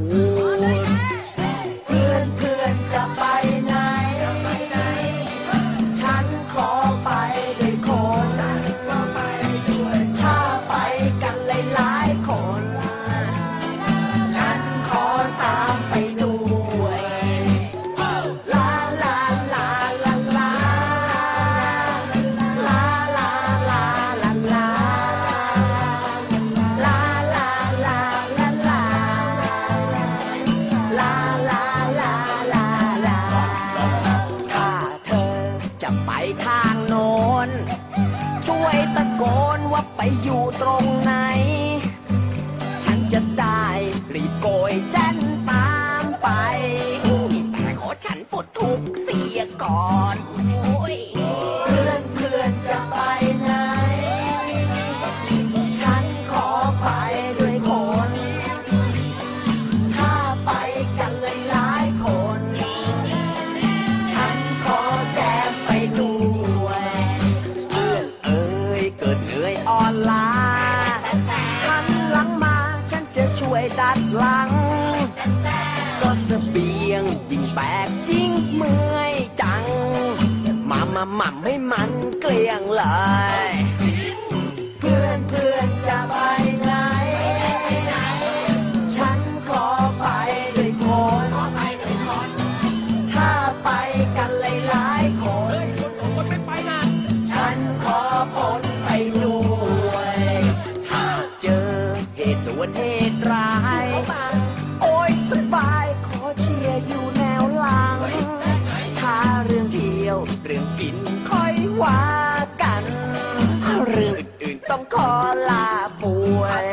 Ooh. ว่าไปอยู่ตรงไหน ฉันจะได้รีบโกยแจ้นตามไปแต่ขอฉันปวดทุกเสียก่อน สบียงยิงแปลกจริงเมื่อยจังมามาหม่ำให้มันเกลี้ยงเลย เรื่องอื่นต้องขอลาป่วย